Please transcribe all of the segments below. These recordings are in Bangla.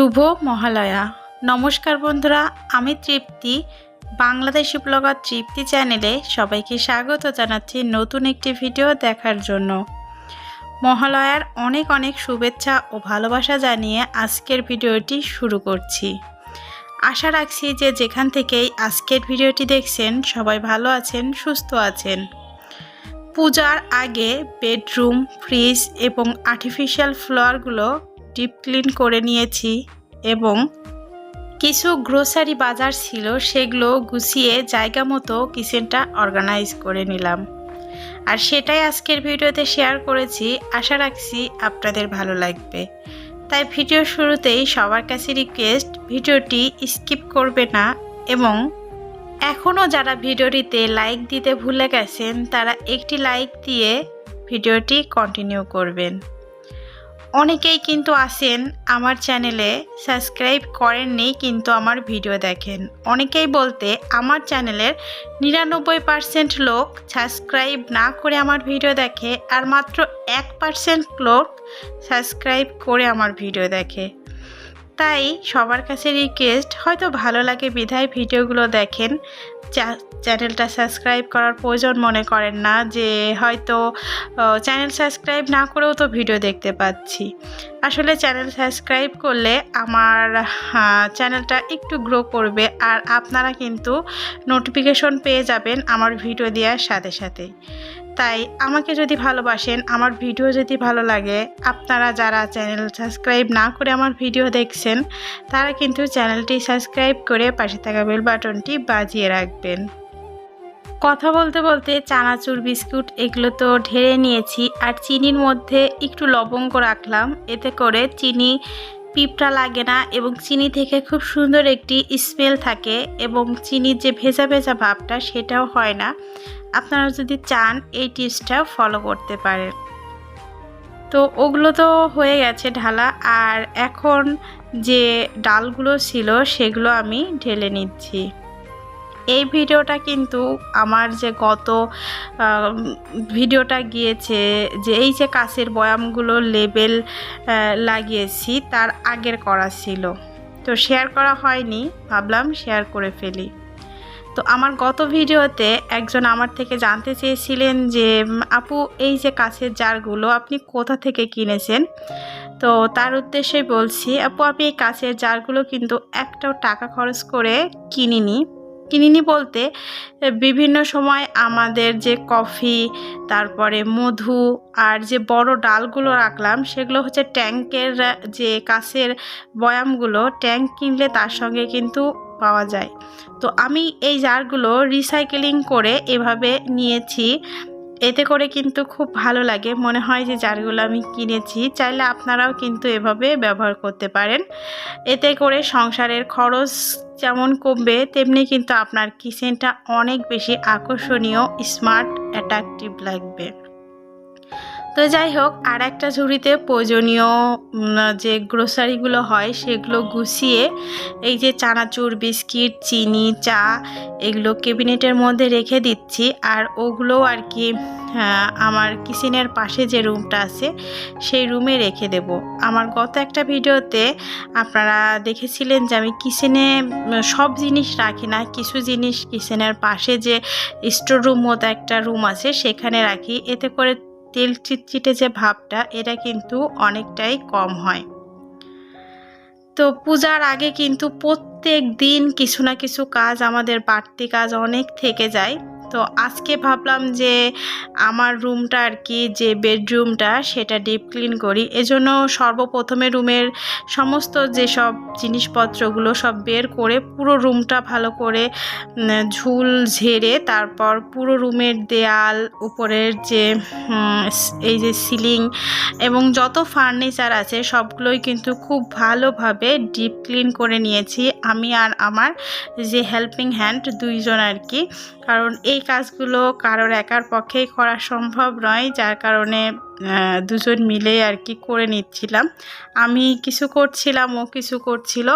শুভ মহালয়া। নমস্কার বন্ধুরা, আমি তৃপ্তি। বাংলাদেশি ব্লগার তৃপ্তি চ্যানেলে সবাইকে স্বাগত জানাচ্ছি নতুন একটি ভিডিও দেখার জন্য। মহালয়ার অনেক অনেক শুভেচ্ছা ও ভালোবাসা জানিয়ে আজকের ভিডিওটি শুরু করছি। আশা রাখছি যে যেখান থেকেই আজকের ভিডিওটি দেখছেন, সবাই ভালো আছেন, সুস্থ আছেন। পূজার আগে বেডরুম, ফ্রিজ এবং আর্টিফিশিয়াল ফ্লোয়ারগুলো ডিপ ক্লিন করে নিয়েছি। এবং কিছু গ্রোসারি বাজার ছিল, সেগুলো গুছিয়ে জায়গা মতো কিচেনটা অর্গানাইজ করে নিলাম। আর সেটাই আজকের ভিডিওতে শেয়ার করেছি। আশা রাখছি আপনাদের ভালো লাগবে। তাই ভিডিও শুরুতেই সবার কাছে রিকোয়েস্ট ভিডিওটি স্কিপ করবে না এবং এখনও যারা ভিডিওটিতে লাইক দিতে ভুলে গেছেন, তারা একটি লাইক দিয়ে ভিডিওটি কন্টিনিউ করবেন। অনেকেই কিন্তু আসেন আমার চ্যানেলে, সাবস্ক্রাইব করেননি কিন্তু আমার ভিডিও দেখেন। অনেকেই বলতে, আমার চ্যানেলের নিরানব্বই পার্সেন্ট লোক সাবস্ক্রাইব না করে আমার ভিডিও দেখে আর মাত্র এক পার্সেন্ট লোক সাবস্ক্রাইব করে আমার ভিডিও দেখে। তাই সবার কাছে রিকোয়েস্ট হয়তো ভালো লাগে বিধায় ভিডিওগুলো দেখেন। চ্যানেলটা সাবস্ক্রাইব করার প্রয়োজন মনে করেন না, যে হয়তো চ্যানেল সাবস্ক্রাইব না করেও তো ভিডিও দেখতে পাচ্ছি। আসলে চ্যানেল সাবস্ক্রাইব করলে আমার চ্যানেলটা একটু গ্রো করবে আর আপনারা কিন্তু নোটিফিকেশন পেয়ে যাবেন আমার ভিডিও দেওয়ার সাথে সাথেই। তাই আমাকে যদি ভালোবাসেন, আমার ভিডিও যদি ভালো লাগে, আপনারা যারা চ্যানেল সাবস্ক্রাইব না করে আমার ভিডিও দেখছেন, তারা কিন্তু চ্যানেলটি সাবস্ক্রাইব করে পাশে থাকা বেল বাটনটি বাজিয়ে রাখবেন। কথা বলতে বলতে চানাচুর, বিস্কুট এগুলো তো ঢেলে নিয়েছি, আর চিনির মধ্যে একটু লবঙ্গ রাখলাম, এতে করে চিনি পিঁপড়া লাগে না এবং চিনি থেকে খুব সুন্দর একটি স্মেল থাকে এবং চিনির যে ভেজা ভেজা ভাবটা সেটাও হয় না। আপনারা যদি চান এই টিপসটা ফলো করতে পারেন। তো ওগুলো তো হয়ে গেছে ঢালা, আর এখন যে ডালগুলো ছিল সেগুলো আমি ঢেলে নিচ্ছি। এই ভিডিওটা কিন্তু আমার যে গত ভিডিওটা গিয়েছে যে এই যে কাছের বয়ামগুলো লেবেল লাগিয়েছি, তার আগের করা ছিল। তো শেয়ার করা হয়নি, ভাবলাম শেয়ার করে ফেলি। তো আমার গত ভিডিওতে একজন আমার থেকে জানতে চেয়েছিলেন যে আপু, এই যে কাছের জারগুলো আপনি কোথা থেকে কিনেছেন? তো তার উদ্দেশ্যে বলছি, আপু আমি এই কাছের জারগুলো কিন্তু একটাও টাকা খরচ করে কিনিনি। কিনিনি বলতে, বিভিন্ন সময় আমাদের যে কফি, তারপরে মধু আর যে বড় ডালগুলো রাখলাম, সেগুলো হচ্ছে ট্যাঙ্কের যে কাছের বয়ামগুলো ট্যাঙ্ক কিনলে তার সঙ্গে কিন্তু পাওয়া যায়। তো আমি এই জারগুলো রিসাইকেলিং করে এভাবে নিয়েছি। এতে করে কিন্তু খুব ভালো লাগে। মনে হয় যে জারগুলো আমি কিনেছি, চাইলে আপনারাও কিন্তু এভাবে ব্যবহার করতে পারেন। এতে করে সংসারের খরচ যেমন কমবে, তেমনি কিন্তু আপনার কিচেনটা অনেক বেশি আকর্ষণীয়, স্মার্ট অ্যাট্রাকটিভ লাগবে। তো যাই হোক আর একটা ঝুড়িতে প্রয়োজনীয় যে গ্রোসারিগুলো হয় সেগুলো গুছিয়ে এই যে চানাচুর বিস্কিট চিনি চা এগুলো ক্যাবিনেটের মধ্যে রেখে দিচ্ছি। আর ওগুলো আর কি আহ, আমার কিচেনের পাশে যে রুমটা আছে সেই রুমে রেখে দেব। আমার গত একটা ভিডিওতে আপনারা দেখেছিলেন যে আমি কিচেনে সব জিনিস রাখি না কিছু জিনিস কিচেনের পাশে যে স্টোর রুম মতো একটা রুম আছে সেখানে রাখি। এতে করে তেল চিটচিটে যে ভাবটা, এটা কিন্তু অনেকটাই কম হয়। তো পূজার আগে কিন্তু প্রত্যেক দিন কিছু না কিছু কাজ, আমাদের বাড়তি কাজ অনেক থেকে যায়। তো আজকে ভাবলাম যে আমার রুমটা আর কি, যে বেডরুমটা সেটা ডিপ ক্লিন করি। এজন্য সর্বপ্রথমে রুমের সমস্ত যেসব জিনিসপত্রগুলো সব বের করে পুরো রুমটা ভালো করে ঝুল ঝেড়ে তারপর পুরো রুমের দেয়াল, উপরের যে এই যে সিলিং এবং যত ফার্নিচার আছে সবগুলোই কিন্তু খুব ভালোভাবে ডিপ ক্লিন করে নিয়েছি। আমি আর আমার যে হেল্পিং হ্যান্ড দুইজন আর কি কারণ এই কাজগুলো কারোর একার পক্ষেই করা সম্ভব নয় যার কারণে দুজন মিলে আর কি করে নিচ্ছিলাম। আমি কিছু করছিলাম ও কিছু করছিল।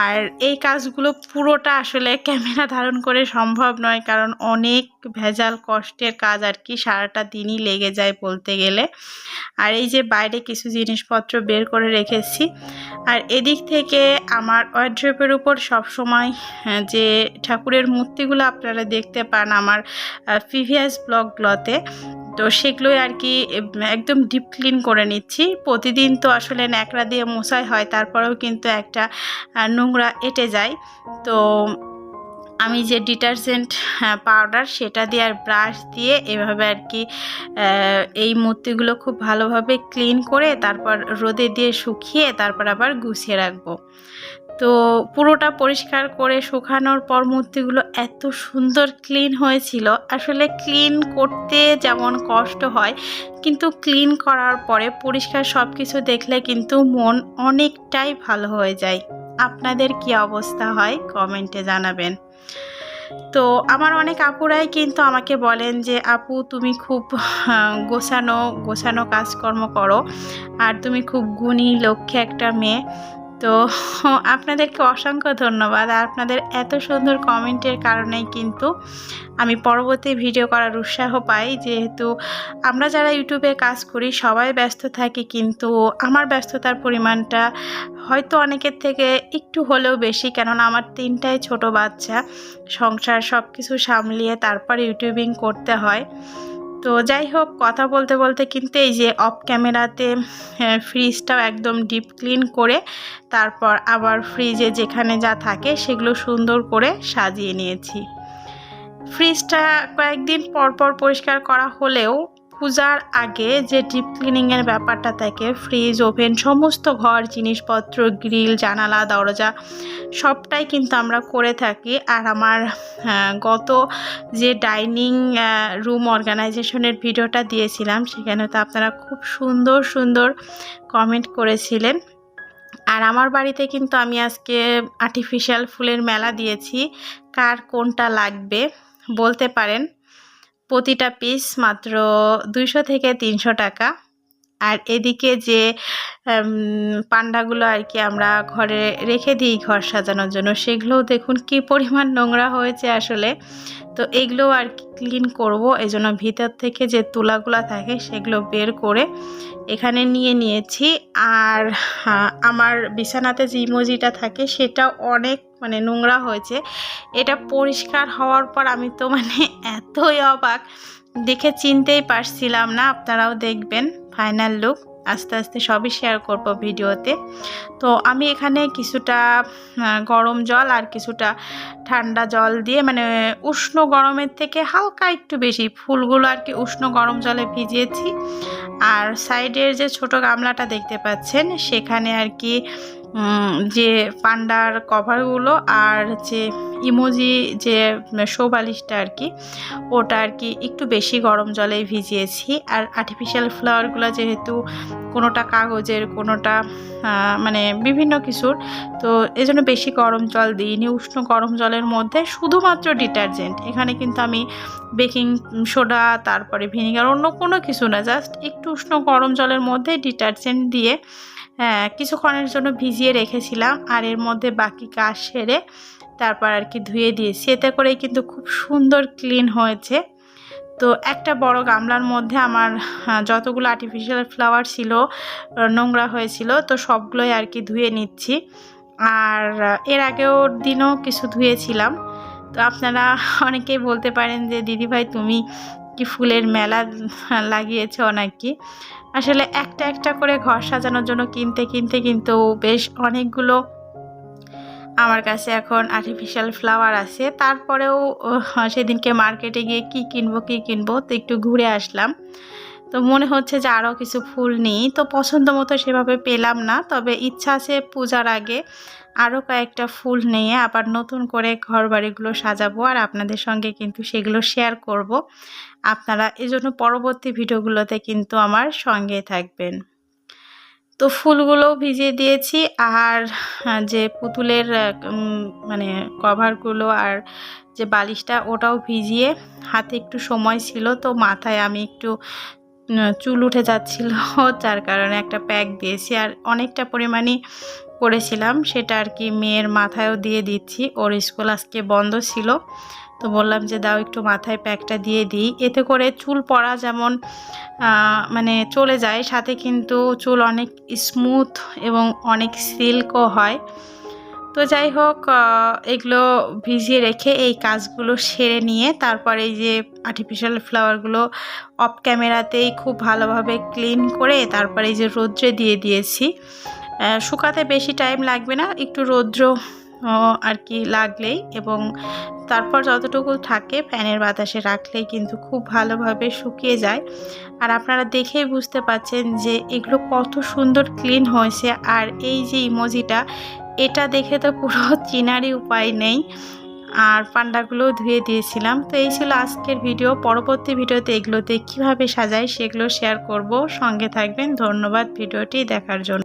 আর এই কাজগুলো পুরোটা আসলে ক্যামেরা ধারণ করে সম্ভব নয় কারণ অনেক ভেজাল কষ্টের কাজ আর কি সারাটা দিনই লেগে যায় বলতে গেলে। আর এই যে বাইরে কিছু জিনিসপত্র বের করে রেখেছি। আর এদিক থেকে আমার ওয়ার্ড্রপের উপর সবসময় হ্যাঁ, যে ঠাকুরের মূর্তিগুলো আপনারা দেখতে পান আমার প্রিভিয়াস ব্লগগুলোতে তো সেগুলোই আর কি একদম ডিপ ক্লিন করে নিচ্ছি। প্রতিদিন তো আসলে ন্যাকড়া দিয়ে মশাই হয়, তারপরেও কিন্তু একটা নোংরা এঁটে যায়। তো আমি যে ডিটারজেন্ট পাউডার সেটা দিয়ে আর ব্রাশ দিয়ে এভাবে আর কি এই মূর্তিগুলো খুব ভালোভাবে ক্লিন করে তারপর রোদে দিয়ে শুকিয়ে তারপর আবার গুছিয়ে রাখব। তো পুরোটা পরিষ্কার করে শুকানোর পর মূর্তিগুলো এত সুন্দর ক্লিন হয়েছিল। আসলে ক্লিন করতে যেমন কষ্ট হয়, কিন্তু ক্লিন করার পরে পরিষ্কার সব কিছু দেখলে কিন্তু মন অনেকটাই ভালো হয়ে যায়। আপনাদের কি অবস্থা হয় কমেন্টে জানাবেন। তো আমার অনেক আপুরাই কিন্তু আমাকে বলেন যে, আপু, তুমি খুব গোছানো গোছানো কাজকর্ম করো। আর তুমি খুব গুণী, লক্ষ্যে একটা মেয়ে। তো আপনাদেরকে অসংখ্য ধন্যবাদ। আর আপনাদের এত সুন্দর কমেন্টের কারণেই কিন্তু আমি পরবর্তী ভিডিও করার উৎসাহ পাই। যেহেতু আমরা যারা ইউটিউবে কাজ করি, সবাই ব্যস্ত থাকি, কিন্তু আমার ব্যস্ততার পরিমাণটা হয়তো অনেকের থেকে একটু হলেও বেশি। কেননা আমার তিনটাই ছোট বাচ্চা, সংসার সব কিছু সামলিয়ে তারপর ইউটিউবিং করতে হয়। তো যাই হোক, কথা বলতে বলতে কিন্তু এই যে অফ ক্যামেরাতে ফ্রিজটাও একদম ডিপ ক্লিন করে তারপর আবার ফ্রিজে যেখানে যা থাকে সেগুলো সুন্দর করে সাজিয়ে নিয়েছি। ফ্রিজটা কয়েকদিন পর পর পরিষ্কার করা হলেও পূজার আগে যে ডিপ ক্লিনিংয়ের ব্যাপারটা থাকে ফ্রিজ ওভেন সমস্ত ঘর, জিনিসপত্র গ্রিল জানালা, দরজা, সবটাই কিন্তু আমরা করে থাকি। আর আমার গত যে ডাইনিং রুম অর্গানাইজেশনের ভিডিওটা দিয়েছিলাম, সেখানে তো আপনারা খুব সুন্দর সুন্দর কমেন্ট করেছিলেন। আর আমার বাড়িতে কিন্তু আমি আজকে আর্টিফিশিয়াল ফুলের মেলা দিয়েছি, কার কোনটা লাগবে বলতে পারেন। প্রতিটা পিস মাত্র দুইশো থেকে তিনশো টাকা। আর এদিকে যে পান্ডাগুলো আর কি আমরা ঘরে রেখে দিই ঘর সাজানোর জন্য সেগুলোও দেখুন কি পরিমাণ নোংরা হয়েছে আসলে। তো এগুলো আর ক্লিন করব এই জন্য ভিতর থেকে যে তুলাগুলো থাকে সেগুলো বের করে এখানে নিয়ে নিয়েছি। আর হ্যাঁ, আমার বিছানাতে যে ইমোজিটা থাকে সেটাও অনেক মানে নোংরা হয়েছে। এটা পরিষ্কার হওয়ার পর আমি তো মানে এতই অবাক। দেখে চিনতেই পারছিলাম না, আপনারাও দেখবেন ফাইনাল লুক আস্তে আস্তে সবই শেয়ার করব ভিডিওতে। তো আমি এখানে কিছুটা গরম জল আর কিছুটা ঠান্ডা জল দিয়ে মানে উষ্ণ গরমের থেকে হালকা একটু বেশি ফুলগুলো আর কি উষ্ণ গরম জলে ভিজিয়েছি। আর সাইডের যে ছোট গামলাটা দেখতে পাচ্ছেন, সেখানে আর কি যে পান্ডার কভারগুলো আর যে ইমোজি যে শো বালিশটা আর কি, ওটা আর কি একটু বেশি গরম জলে ভিজিয়েছি। আর আর্টিফিশিয়াল ফ্লাওয়ারগুলো যেহেতু কোনোটা কাগজের, কোনোটা মানে বিভিন্ন কিছুর, তো এই জন্য বেশি গরম জল দিইনি। উষ্ণ গরম জলের মধ্যে শুধুমাত্র ডিটারজেন্ট। এখানে কিন্তু আমি বেকিং সোডা, তারপরে ভিনিগার, অন্য কোনো কিছু না, জাস্ট একটু উষ্ণ গরম জলের মধ্যে ডিটারজেন্ট দিয়ে হ্যাঁ কিছুক্ষণের জন্য ভিজিয়ে রেখেছিলাম আর এর মধ্যে বাকি কাজ সেরে তারপর আর কি ধুয়ে দিয়েছি। এতে করেই কিন্তু খুব সুন্দর ক্লিন হয়েছে। তো একটা বড় গামলার মধ্যে আমার যতগুলো আর্টিফিশিয়াল ফ্লাওয়ার ছিল, নোংরা হয়েছিল, তো সবগুলোই আর কি ধুয়ে নিচ্ছি। আর, এর আগেও দিনও কিছু ধুয়েছিলাম। তো আপনারা অনেকেই বলতে পারেন যে, দিদিভাই, তুমি কি ফুলের মেলা লাগিয়েছো নাকি? আসলে একটা একটা করে ঘর সাজানোর জন্য কিনতে কিনতে কিন্তু বেশ অনেকগুলো আমার কাছে এখন আর্টিফিশিয়াল ফ্লাওয়ার আছে। তারপরেও সেদিনকে মার্কেটে গিয়ে কি কিনবো কি কিনবো, তো একটু ঘুরে আসলাম। তো মনে হচ্ছে যে আরও কিছু ফুল নিই। তো পছন্দ মতো সেভাবে পেলাম না। তবে ইচ্ছা আছে পূজার আগে আরও কয়েকটা ফুল নিয়ে আবার নতুন করে ঘর বাড়িগুলো সাজাবো আর আপনাদের সঙ্গে কিন্তু সেগুলো শেয়ার করব। আপনারা এজন্য পরবর্তী ভিডিওগুলোতে কিন্তু আমার সঙ্গে থাকবেন। তো ফুলগুলোও ভিজিয়ে দিয়েছি আর যে পুতুলের মানে কভারগুলো আর যে বালিশটা ওটাও ভিজিয়ে হাতে একটু সময় ছিল তো মাথায় আমি একটু চুল উঠে যাচ্ছিল, যার কারণে একটা প্যাক দিয়েছি আর অনেকটা পরিমাণই করেছিলাম, সেটা আর কি মেয়ের মাথায়ও দিয়ে দিচ্ছি। ওর স্কুল আজকে বন্ধ ছিল, তো বললাম যে দাও একটু মাথায় প্যাকটা দিয়ে দিই। এতে করে চুল পড়া যেমন মানে চলে যায়, সাথে কিন্তু চুল অনেক স্মুথ এবং অনেক সিল্কও হয়। তো যাই হোক এগুলো ভিজিয়ে রেখে এই কাজগুলো সেরে নিয়ে তারপরে এই যে আর্টিফিশিয়াল ফ্লাওয়ারগুলো অফ ক্যামেরাতেই খুব ভালোভাবে ক্লিন করে তারপরে এই যে রৌদ্রে দিয়ে দিয়েছি। শুকাতে বেশি টাইম লাগবে না, একটু রৌদ্র আর কি লাগলেই এবং তারপর যতটুকু থাকে ফ্যানের বাতাসে রাখলেই কিন্তু খুব ভালোভাবে শুকিয়ে যায়। আর আপনারা দেখেই বুঝতে পাচ্ছেন যে এগুলো কত সুন্দর ক্লিন হয়েছে আর এই যে ইমোজিটা এটা দেখে তো পুরো চিনারই উপায় নেই। আর পান্ডাগুলোও ধুয়ে দিয়েছিলাম। তো এই ছিল আজকের ভিডিও। পরবর্তী ভিডিওতে এগুলোতে কীভাবে সাজাই সেগুলো শেয়ার করব। সঙ্গে থাকবেন। ধন্যবাদ ভিডিওটি দেখার জন্য।